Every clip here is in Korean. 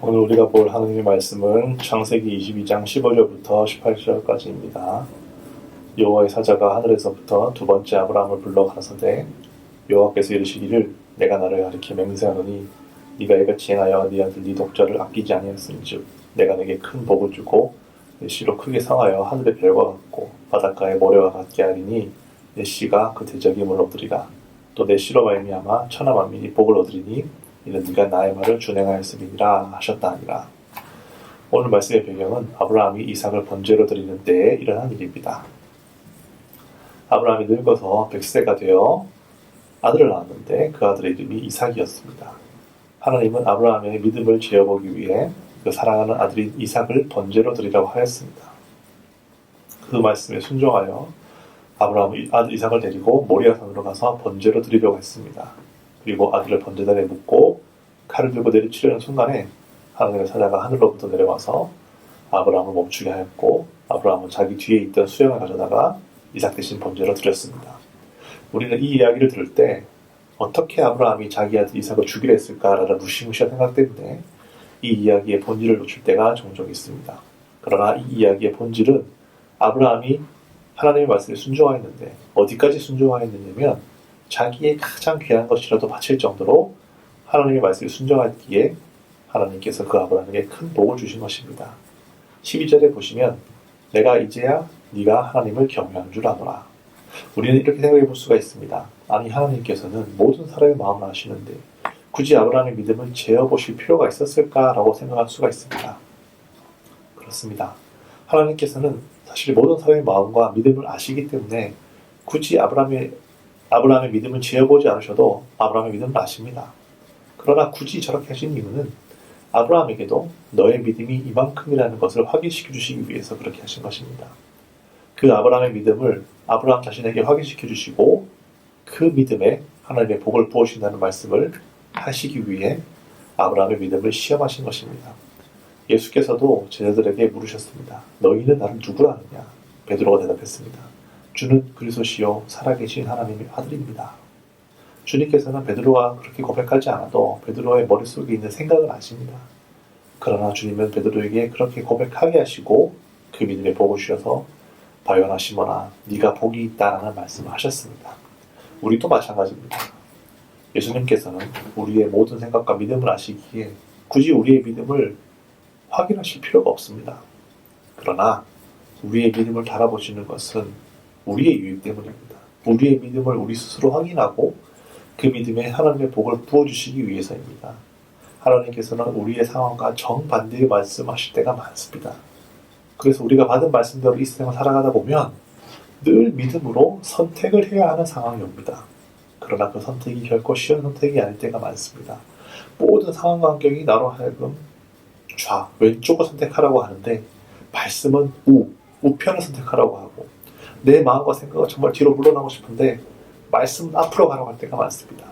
오늘 우리가 볼 하나님의 말씀은 창세기 22장 15절부터 18절까지입니다. 여호와의 사자가 하늘에서부터 두 번째 아브라함을 불러 가라사대 여호와께서 이르시기를 내가 나를 가리켜 맹세하노니 네가 이같이 행하여 네 아들 네 독자를 아끼지 아니하였은즉 내가 내게 큰 복을 주고 내 씨로 크게 상하여 하늘의 별과 같고 바닷가의 모래와 같게 하리니 내 씨가 그 대적임을 얻으리라 또 내 씨로 말미암아 천하 만민이 복을 얻으리니 이는 네가 나의 말을 준행하였음이니라 하셨다 하니라. 오늘 말씀의 배경은 아브라함이 이삭을 번제로 드리는 때에 일어난 일입니다. 아브라함이 늙어서 100세가 되어 아들을 낳았는데 그 아들의 이름이 이삭이었습니다. 하나님은 아브라함의 믿음을 지어보기 위해 그 사랑하는 아들인 이삭을 번제로 드리라고 하였습니다. 그 말씀에 순종하여 아브라함은 아들 이삭을 데리고 모리아산으로 가서 번제로 드리려고 했습니다. 그리고 아들을 번제단에 묻고 칼을 들고 내리치려는 순간에 하나님의 사자가 하늘로부터 내려와서 아브라함을 멈추게 하였고 아브라함은 자기 뒤에 있던 수령을 가져다가 이삭 대신 번제로 드렸습니다. 우리는 이 이야기를 들을 때 어떻게 아브라함이 자기 아들 이삭을 주기로 했을까라는 무시무시한 생각 때문에 이 이야기의 본질을 놓칠 때가 종종 있습니다. 그러나 이 이야기의 본질은 아브라함이 하나님의 말씀에 순종하였는데 어디까지 순종하였느냐면 자기의 가장 귀한 것이라도 바칠 정도로 하나님의 말씀에 순종하기에 하나님께서 그 아브라함에게 큰 복을 주신 것입니다. 12절에 보시면 내가 이제야 네가 하나님을 경외하는 줄 아노라. 우리는 이렇게 생각해 볼 수가 있습니다. 아니 하나님께서는 모든 사람의 마음을 아시는데 굳이 아브라함의 믿음을 재어 보실 필요가 있었을까라고 생각할 수가 있습니다. 그렇습니다. 하나님께서는 사실 모든 사람의 마음과 믿음을 아시기 때문에 굳이 아브라함의 아브라함의 믿음을 지어보지 않으셔도 아브라함의 믿음을 아십니다. 그러나 굳이 저렇게 하신 이유는 아브라함에게도 너의 믿음이 이만큼이라는 것을 확인시켜 주시기 위해서 그렇게 하신 것입니다. 그 아브라함의 믿음을 아브라함 자신에게 확인시켜 주시고 그 믿음에 하나님의 복을 부으신다는 말씀을 하시기 위해 아브라함의 믿음을 시험하신 것입니다. 예수께서도 제자들에게 물으셨습니다. 너희는 나를 누구라 하느냐? 베드로가 대답했습니다. 주는 그리스도시요 살아계신 하나님의 아들입니다. 주님께서는 베드로가 그렇게 고백하지 않아도 베드로의 머릿속에 있는 생각을 아십니다. 그러나 주님은 베드로에게 그렇게 고백하게 하시고 그 믿음에 복을 주셔서 바요나 시모나 네가 복이 있다라는 말씀을 하셨습니다. 우리도 마찬가지입니다. 예수님께서는 우리의 모든 생각과 믿음을 아시기에 굳이 우리의 믿음을 확인하실 필요가 없습니다. 그러나 우리의 믿음을 달아보시는 것은 우리의 유익 때문입니다. 우리의 믿음을 우리 스스로 확인하고 그 믿음에 하나님의 복을 부어주시기 위해서입니다. 하나님께서는 우리의 상황과 정반대의 말씀하실 때가 많습니다. 그래서 우리가 받은 말씀대로 이 세상을 살아가다 보면 늘 믿음으로 선택을 해야 하는 상황이 옵니다. 그러나 그 선택이 결코 쉬운 선택이 아닐 때가 많습니다. 모든 상황 환경이 나로 하여금 좌, 왼쪽을 선택하라고 하는데 말씀은 우, 우편을 선택하라고 하고 내 마음과 생각은 정말 뒤로 물러나고 싶은데 말씀은 앞으로 가라고 할 때가 많습니다.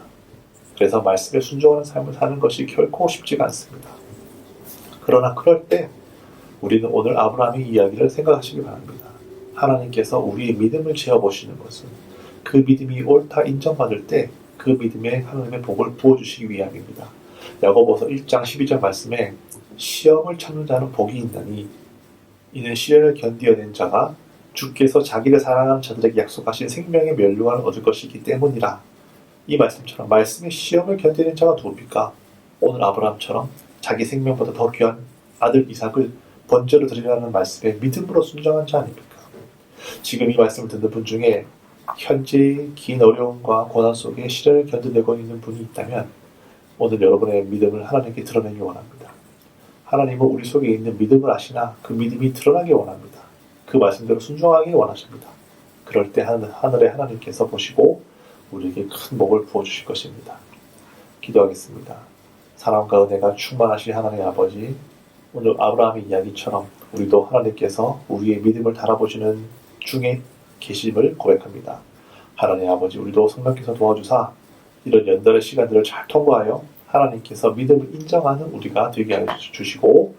그래서 말씀에 순종하는 삶을 사는 것이 결코 쉽지가 않습니다. 그러나 그럴 때 우리는 오늘 아브라함의 이야기를 생각하시기 바랍니다. 하나님께서 우리의 믿음을 재어보시는 것은 그 믿음이 옳다 인정받을 때 그 믿음에 하나님의 복을 부어주시기 위함입니다. 야고보서 1장 12절 말씀에 시험을 참는 자는 복이 있나니 이는 시련을 견디어낸 자가 주께서 자기를 사랑하는 자들에게 약속하신 생명의 멸류관을 얻을 것이기 때문이라. 이 말씀처럼 말씀의 시험을 견디는 자가 누굽니까? 오늘 아브라함처럼 자기 생명보다 더 귀한 아들 이삭을 번제로 드리라는 말씀에 믿음으로 순종한 자 아닙니까? 지금 이 말씀을 듣는 분 중에 현재 긴 어려움과 고난 속에 시련을 견뎌내고 있는 분이 있다면 오늘 여러분의 믿음을 하나님께 드러내기 원합니다. 하나님은 우리 속에 있는 믿음을 아시나 그 믿음이 드러나기 원합니다. 그 말씀대로 순종하기 원하십니다. 그럴 때 하늘, 하늘의 하나님께서 보시고 우리에게 큰 복을 부어주실 것입니다. 기도하겠습니다. 사랑과 은혜가 충만하신 하나님의 아버지, 오늘 아브라함의 이야기처럼 우리도 하나님께서 우리의 믿음을 달아보시는 중에 계심을 고백합니다. 하나님 아버지, 우리도 성령께서 도와주사 이런 연달의 시간들을 잘 통과하여 하나님께서 믿음을 인정하는 우리가 되게 해 주시고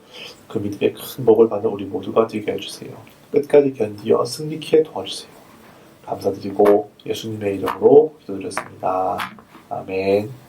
그 믿음에 큰 복을 받는 우리 모두가 되게 해 주세요. 끝까지 견디어 승리케 도와주세요. 감사드리고 예수님의 이름으로 기도드렸습니다. 아멘.